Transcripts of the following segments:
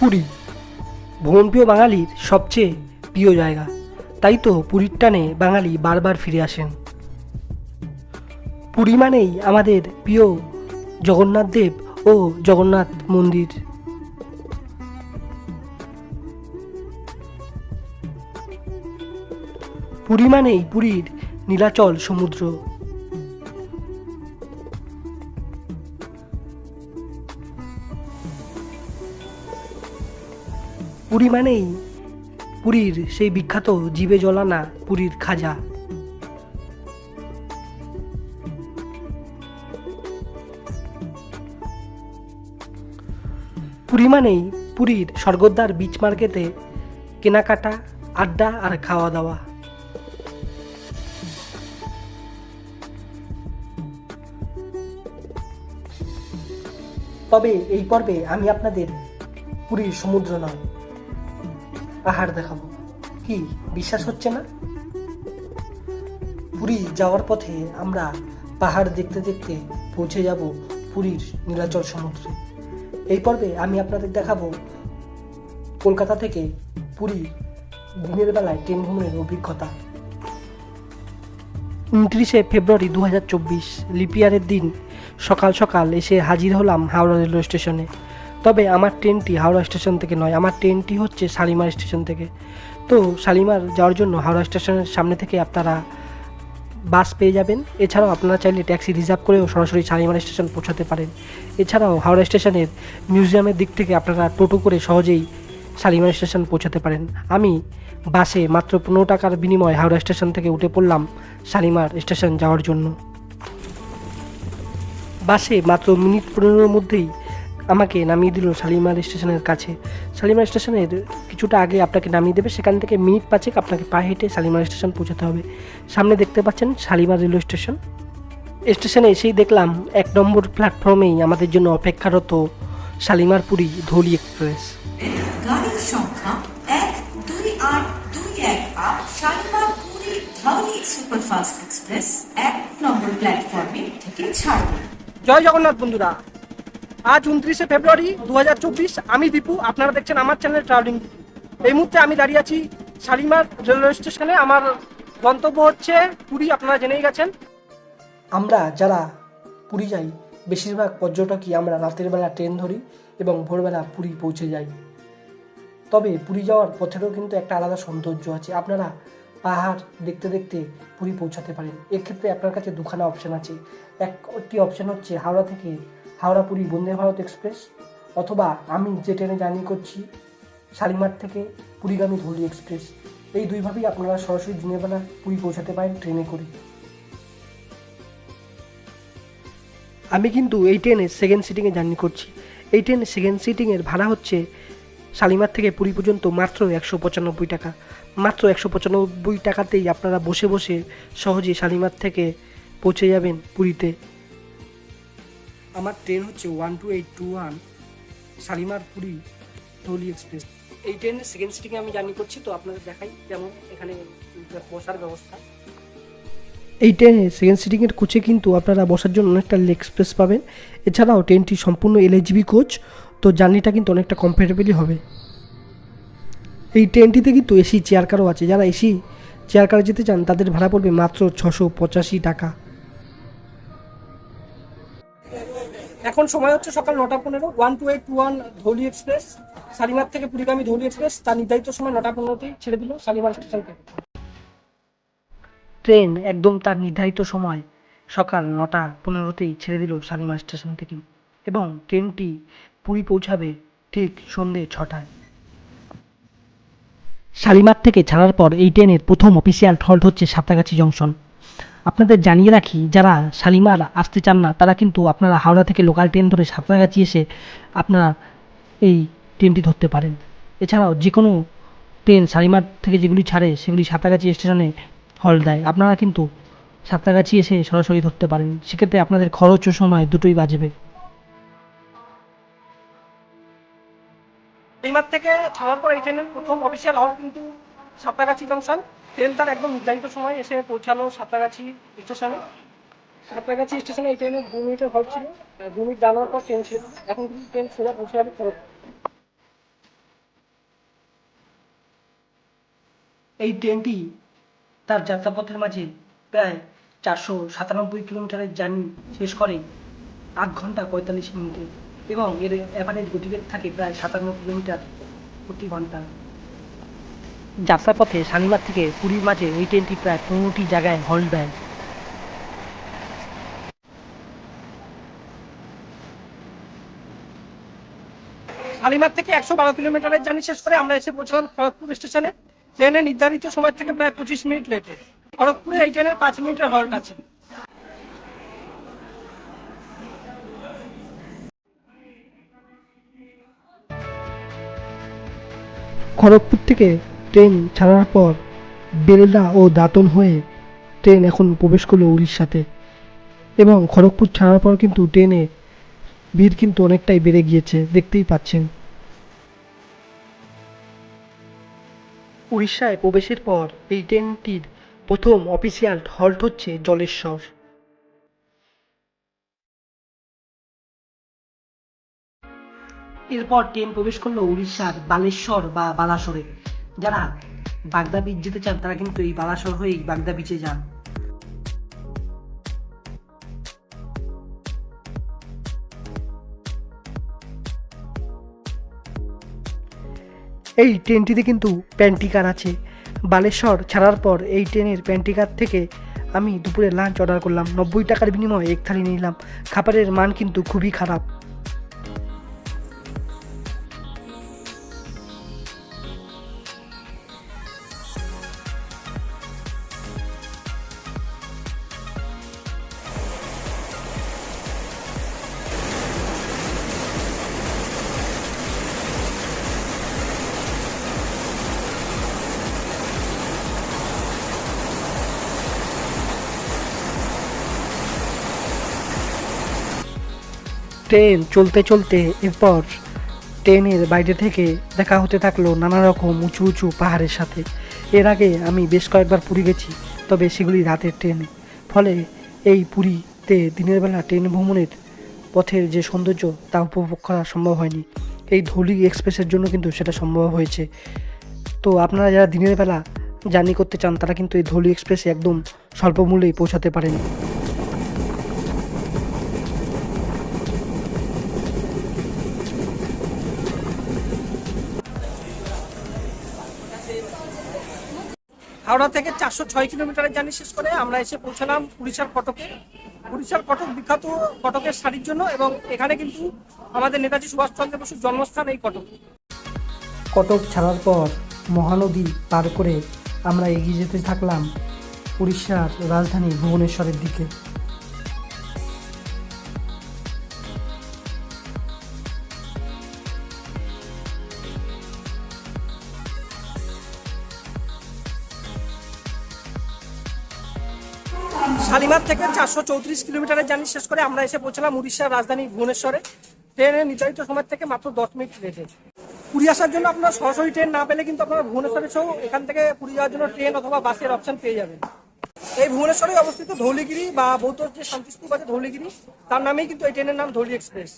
পুরী। ভ্রমণপ্রিয় বাঙালির সবচেয়ে প্রিয় জায়গা। তাই তো পুরীর টানে বাঙালি বারবার ফিরে আসেন। পুরী মানেই আমাদের প্রিয় জগন্নাথ দেব ও জগন্নাথ মন্দির। পুরী মানেই পুরীর নীলাচল সমুদ্র। পুরী মানেই পুরীর সেই বিখ্যাত জীবে জ্বলানা পুরীর খাজা। পুরী মানেই পুরীর স্বর্গদ্বার বিচ মার্কেটে কেনাকাটা, আড্ডা আর খাওয়া দাওয়া তবে এই পর্বে আমি আপনাদের পুরীর সমুদ্র নয় পাহাড় দেখাবো। কি, বিশ্বাস হচ্ছে না? পুরী যাওয়ার পথে আমরা পাহাড় দেখতে দেখতে পৌঁছে যাব পুরীর নীলাচল সমুদ্রে। এই পর্বে আমি আপনাদের দেখাবো কলকাতা থেকে পুরী দিনের বেলায় ট্রেন ভ্রমণের অভিজ্ঞতা। উনত্রিশে ফেব্রুয়ারি দু হাজার চব্বিশ, লিপিয়ারের দিন সকাল সকাল এসে হাজির হলাম হাওড়া রেলওয়ে স্টেশনে। তবে আমার ট্রেনটি হাওড়া স্টেশন থেকে নয়, আমার ট্রেনটি হচ্ছে শালিমার স্টেশন থেকে। তো শালিমার যাওয়ার জন্য হাওড়া স্টেশনের সামনে থেকে আপনারা বাস পেয়ে যাবেন। এছাড়াও আপনারা চাইলে ট্যাক্সি রিজার্ভ করেও সরাসরি শালিমার স্টেশন পৌঁছাতে পারেন। এছাড়াও হাওড়া স্টেশনের মিউজিয়ামের দিক থেকে আপনারা টোটো করে সহজেই শালিমার স্টেশন পৌঁছাতে পারেন। আমি বাসে মাত্র পনেরো টাকার বিনিময়ে হাওড়া স্টেশন থেকে উঠে পড়লাম শালিমার স্টেশন যাওয়ার জন্য। বাসে মাত্র মিনিট পনেরোর মধ্যেই আমাকে নামিয়ে দিল শালিমার স্টেশনের কাছে। শালিমার স্টেশনের কিছুটা আগে আপনাকে নামিয়ে দেবে সেখান থেকে মিনিট পাঁচেক আপনাকে পা হেঁটে শালিমার স্টেশন পৌঁছাতে হবে। সামনে দেখতে পাচ্ছেন শালিমার রেলওয়ে স্টেশন। স্টেশনে এসেই দেখলাম এক নম্বর প্ল্যাটফর্মেই আমাদের জন্য অপেক্ষারত শালিমার পুরী ধৌলি এক্সপ্রেস। গাড়ির সংখ্যা এক দুই আট দুই এক আট শালিমার পুরী ধওলি সুপারফাস্ট এক্সপ্রেস এক নম্বর প্ল্যাটফর্মে থেকে ছাড়বে। জয় জগন্নাথ বন্ধুরা। আজ উনত্রিশে ফেব্রুয়ারি দু হাজার চব্বিশ। আমি দীপু, আপনারা দেখছেন আমার চ্যানেল ট্রাভেলিং এই মুহূর্তে আমি দাঁড়িয়ে আছি শালিমার রেলওয়ে স্টেশনে। আমার গন্তব্য হচ্ছে পুরী, আপনারা জেনেই গেছেন। আমরা যারা পুরী যাই, বেশিরভাগ পর্যটকই আমরা রাতের বেলা ট্রেন ধরি এবং ভোরবেলা পুরী পৌঁছে যাই। তবে পুরী যাওয়ার পথেরও কিন্তু একটা আলাদা সৌন্দর্য আছে। আপনারা পাহাড় দেখতে দেখতে পুরী পৌঁছাতে পারেন। এক্ষেত্রে আপনার কাছে দুখানা অপশান আছে। একটি অপশান হচ্ছে হাওড়া থেকে হাওড়া পুরী বন্দে ভারত এক্সপ্রেস অথবা আমি যে ট্রেনে জার্নি করছি শালিমার থেকে পুরীগামী ধুলি এক্সপ্রেস। এই দুইভাবেই আপনারা সরাসরি দিনের বেলা পুরী পৌঁছাতে পারেন ট্রেনে করে। আমি কিন্তু এই ট্রেনে সেকেন্ড সিটিংয়ে জার্নি করছি। এই ট্রেনে সেকেন্ড সিটিংয়ের ভাড়া হচ্ছে শালিমার থেকে পুরী পর্যন্ত মাত্র একশো পঁচানব্বই টাকা। মাত্র একশো পঁচানব্বই টাকাতেই আপনারা বসে বসে সহজেই শালিমার থেকে পৌঁছে যাবেন পুরীতে। আমার ট্রেন হচ্ছে one two eight two one Shalimar Puri Dhauli express এই ট্রেনের সেকেন্ড সিটিংয়ে আমি জার্নি করছি, তো আপনাদের দেখাই যেমন এখানে বসার ব্যবস্থা। এই ট্রেনে সেকেন্ড সিটিংয়ের কোচে কিন্তু আপনারা বসার জন্য অনেকটা লেগ স্পেস পাবেন। এছাড়াও ট্রেনটি সম্পূর্ণ এলএইচবি কোচ তো জার্নিটা কিন্তু অনেকটা কমফোর্টেবলই হবে। এই ট্রেনটিতে কিন্তু এসি চেয়ার কারও আছে। যারা এসি চেয়ার কারে যেতে চান, তাদের ভাড়া পড়বে মাত্র ছশো পঁচাশি টাকা। এখন সময় হচ্ছে সকাল নটা পনেরো one two eight one Dhauli express Shalimar থেকে পুরীগামী ধৌলি এক্সপ্রেস তার নির্ধারিত সময় নটা পনেরোতেই ছেড়ে দিল শালিমার স্টেশন থেকে। ট্রেন একদম তার নির্ধারিত সময় সকাল নটা পনেরোতেই ছেড়ে দিল শালিমার স্টেশন থেকে এবং ট্রেনটি পুরী পৌঁছাবে ঠিক সন্ধে ছটায়। শালিমার থেকে ছাড়ার পর এই ট্রেনের প্রথম অফিসিয়াল হল্ট হচ্ছে সাঁতরাগাছি জংশন আপনাদের জানিয়ে রাখি, যারা শালিমার আসতে চান না, তারা কিন্তু আপনারা হাওড়া থেকে লোকাল ট্রেন ধরে সাঁতরাগাছি এসে আপনারা এই ট্রেনটি ধরতে পারেন। এছাড়াও যে কোনো ট্রেন শালিমার থেকে যেগুলি ছাড়ে, সেগুলি সাঁতরাগাছি স্টেশনে হল দেয়। আপনারা কিন্তু সাঁতরাগাছি এসে সরাসরি ধরতে পারেন। সেক্ষেত্রে আপনাদের খরচ ও সময় দুটোই বাঁচবে শালিমার থেকে ছাড়ার পর এই ট্রেনের প্রথম অফিসিয়াল হল কিন্তু সাঁতরাগাছি জংশন ট্রেন তার একদম নির্ধারিত সময় এসে পৌঁছালো সাঁতরাগাছি স্টেশনে। সাঁতরাগাছি স্টেশনে এই ট্রেনে দু মিনিটের হল ছিল। দু মিনিট দাঁড়ানোর পর ট্রেন ছিল এখন কিন্তু ট্রেন সোজা পৌঁছে যাবে এই ট্রেনটি তার যাত্রাপথের মাঝে প্রায় চারশো সাতানব্বই কিলোমিটারের জার্নি শেষ করে আট ঘণ্টা পঁয়তাল্লিশ মিনিটে এবং এর অ্যাভারেজ গতিবেগ থাকে প্রায় সাতান্ন কিলোমিটার প্রতি ঘণ্টা। যাত্রাপথে শালিমার থেকে পুরীর মাঝে এই ট্রেনটি প্রায় পনেরোটি জায়গায় হল্ট দেয়। শালিমার থেকে একশো বারো কিলোমিটারের জার্নি শেষ করে আমরা এসে পৌঁছলাম খড়গপুর স্টেশনে। ট্রেনের নির্ধারিত সময় থেকে প্রায় পঁচিশ মিনিট লেটে। খড়গপুরে এই ট্রেনের পাঁচ মিনিটের হল্ট আছে। খড়গপুর থেকে ট্রেন ছাড়ার পর বেলদা ও দাঁতন হয়ে ট্রেন এখন প্রবেশ করল উড়িষ্যাতে এবং খড়গপুর ছাড়ার পর কিন্তু ট্রেনে ভিড় কিন্তু অনেকটাই বেড়ে গিয়েছে, দেখতেই পাচ্ছেন। উড়িষ্যায় প্রবেশের পর এই ট্রেনটির প্রথম অফিসিয়াল হল্ট হচ্ছে জলেশ্বর। এরপর ট্রেন প্রবেশ করল উড়িষ্যার বালেশ্বর বা বালাসরে। যারা বাগদা বিচ যেতে চান, তারা কিন্তু এই বালাসর হয়েই বাগদা বিচে যান। এই ট্রেনটিতে কিন্তু প্যান্টিকার আছে। বালেশ্বর ছাড়ার পর এই ট্রেনের প্যান্টিকার থেকে আমি দুপুরে লাঞ্চ অর্ডার করলাম। নব্বই টাকার বিনিময়ে এক থালি নিলাম। খাবারের মান কিন্তু খুবই খারাপ। ট্রেন চলতে চলতে এরপর ট্রেনের বাইরে থেকে দেখা হতে থাকল নানা রকম উঁচু উঁচু পাহাড়ের সাথে। এর আগে আমি বেশ কয়েকবার পুরী গেছি, তবে সেগুলি রাতের ট্রেনে। ফলে এই পুরীতে দিনের বেলা ট্রেন ভ্রমণের পথের যে সৌন্দর্য, তা উপভোগ করা সম্ভব হয়নি। এই ধৌলি এক্সপ্রেসের জন্য কিন্তু সেটা সম্ভব হয়েছে। তো আপনারা যারা দিনের বেলা জার্নি করতে চান, তারা কিন্তু এই ধৌলি এক্সপ্রেসে একদম স্বল্প মূল্যেই পৌঁছাতে পারেন। হাওড়া থেকে চারশো ছয় কিলোমিটারের জার্নি শেষ করে আমরা এসে পৌঁছালাম উড়িষ্যার কটকে। উড়িষ্যার কটক বিখ্যাত কটকের শাড়ির জন্য এবং এখানে কিন্তু আমাদের নেতাজি সুভাষচন্দ্র বসুর জন্মস্থান এই কটক। কটক ছাড়ার পর মহানদী পার করে আমরা এগিয়ে যেতে থাকলাম উড়িষ্যার রাজধানী ভুবনেশ্বরের দিকে। শালিমার থেকে চারশো চৌত্রিশ কিলোমিটারের জার্নি শেষ করে আমরা এসে পৌঁছলাম উড়িষ্যার রাজধানী ভুবনেশ্বরে। ট্রেনের নির্ধারিত সময় থেকে মাত্র দশ মিনিট লেটে। পুরী আসার জন্য আপনারা সরাসরি ট্রেন না পেলে কিন্তু আপনারা ভুবনেশ্বরে সহ এখান থেকে পুরী যাওয়ার জন্য ট্রেন অথবা বাসের অপশন পেয়ে যাবেন। এই ভুবনেশ্বরে অবস্থিত ধৌলিগিরি বা বৌদ্ধ যে শান্তিস্তূপ আছে ধৌলিগিরি, তার নামেই কিন্তু এই ট্রেনের নাম ধৌলি এক্সপ্রেস।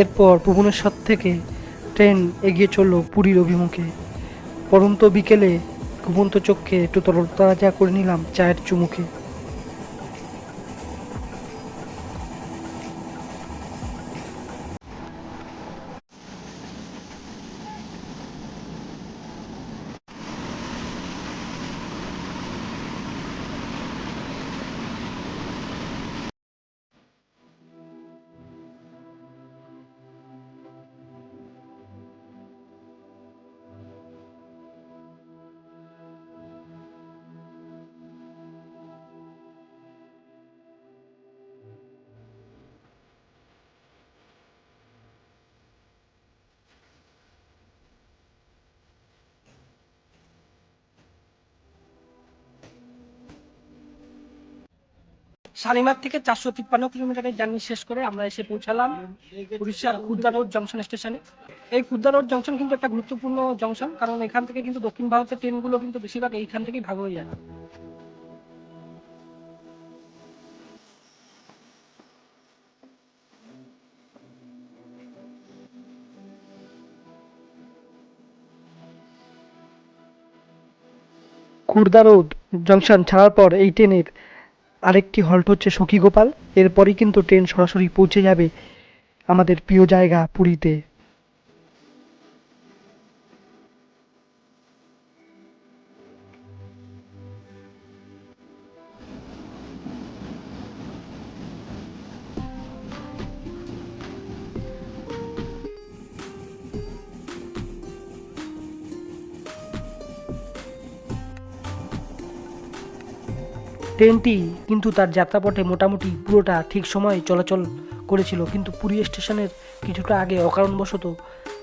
এরপর ভুবনেশ্বর থেকে ট্রেন এগিয়ে চলল পুরীর অভিমুখে। পরন্ত বিকেলে ঘুমন্ত চোখে একটু তরতাজা করে নিলাম চায়ের চুমুকে। শালিমার থেকে চারশো তিপ্পান্ন কিলোমিটারের জার্নি শেষ করে আমরা এসে পৌঁছালাম উড়িষ্যার খুদ্দা রোড জংশন স্টেশনে। এই খুদ্দা রোড জংশন কিন্তু একটা গুরুত্বপূর্ণ জংশন, কারণ এখান থেকে কিন্তু দক্ষিণ ভারতের ট্রেনগুলো কিন্তু বেশিরভাগ এইখান থেকেই ভাগ হয়ে যায়। খুর্দা রোড জংশন ছাড়ার পর এই ট্রেনের আরেকটি হল্ট হচ্ছে সখীগোপাল এরপরই কিন্তু ট্রেন সরাসরি পৌঁছে যাবে আমাদের প্রিয় জায়গা পুরীতে। ট্রেনটি কিন্তু তার যাত্রাপথে মোটামুটি পুরোটা ঠিক সময়ে চলাচল করেছিল, কিন্তু পুরী স্টেশনের কিছুটা আগে অকারণবশত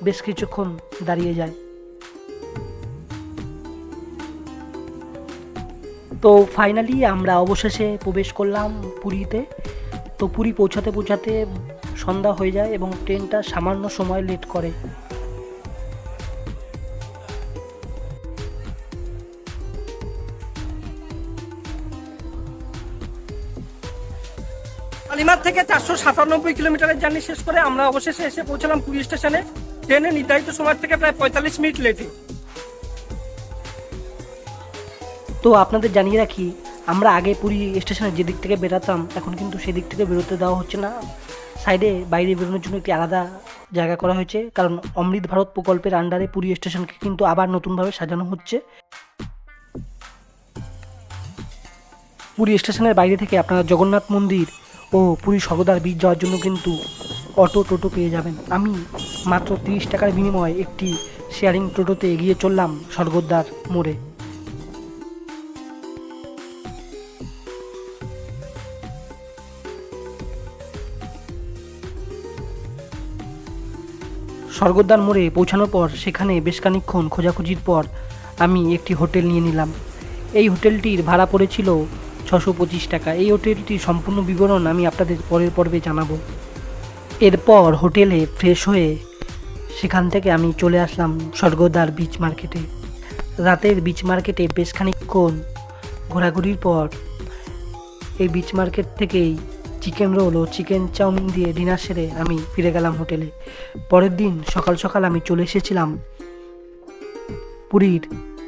বেশ কিছুক্ষণ দাঁড়িয়ে যায়। তো ফাইনালি আমরা অবশেষে প্রবেশ করলাম পুরীতে। তো পুরী পৌঁছাতে পৌঁছাতে সন্ধ্যা হয়ে যায় এবং ট্রেনটা সামান্য সময় লেট করে। চারশো সাতানব্বই কিলোমিটারের জার্নি শেষ করে আমরা অবশেষে এসে পৌঁছলাম পুরী স্টেশনে। ট্রেনে নির্ধারিত সময় থেকে প্রায় পঁয়তাল্লিশ মিনিট লেটে। তো আপনাদের জানিয়ে রাখি, আমরা আগে পুরী স্টেশনে যে দিক থেকে বেরাতাম এখন কিন্তু সেদিক থেকে বেরোতে দেওয়া হচ্ছে না। সাইডে বাইরে বেরোনোর জন্য একটি আলাদা জায়গা করা হয়েছে, কারণ অমৃত ভারত প্রকল্পের আন্ডারে পুরী স্টেশনকে কিন্তু আবার নতুনভাবে সাজানো হচ্ছে। পুরী স্টেশনের বাইরে থেকে আপনারা জগন্নাথ মন্দির ও পুরী স্বর্গদ্বার বীচ যাওয়ার জন্য কিন্তু অটো টোটো পেয়ে যাবেন। আমি মাত্র তিরিশ টাকার বিনিময়ে একটি শেয়ারিং টোটোতে এগিয়ে চললাম স্বর্গদ্বার মোড়ে। স্বর্গদ্বার মোড়ে পৌঁছানোর পর সেখানে বেশ খানিকক্ষণ খোঁজাখুঁজির পর আমি একটি হোটেল নিয়ে নিলাম। এই হোটেলটির ভাড়া পড়েছিল ছশো পঁচিশ টাকা। এই হোটেলটির সম্পূর্ণ বিবরণ আমি আপনাদের পরের পর্বে জানাব। এরপর হোটেলে ফ্রেশ হয়ে সেখান থেকে আমি চলে আসলাম স্বর্গদ্বার বিচ মার্কেটে রাতের বিচ মার্কেটে বেশ খানিকক্ষণ ঘোরাঘুরির পর এই বিচ মার্কেট থেকেই চিকেন রোল ও চিকেন চাউমিন দিয়ে ডিনার সেরে আমি ফিরে গেলাম হোটেলে। পরের দিন সকাল সকাল আমি চলে এসেছিলাম পুরীর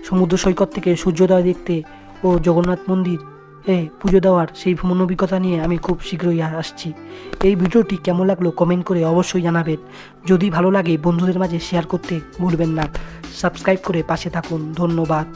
সমুদ্র সৈকত থেকে সূর্যোদয় দেখতে ও জগন্নাথ মন্দির এ পুজো দেওয়ার সেই ভ্রমণ অভিজ্ঞতা নিয়ে আমি খুব শীঘ্রই আসছি। এই ভিডিওটি কেমন লাগল কমেন্ট করে অবশ্যই জানাবেন। যদি ভালো লাগে বন্ধুদের মাঝে শেয়ার করতে ভুলবেন না। সাবস্ক্রাইব করে পাশে থাকুন। ধন্যবাদ।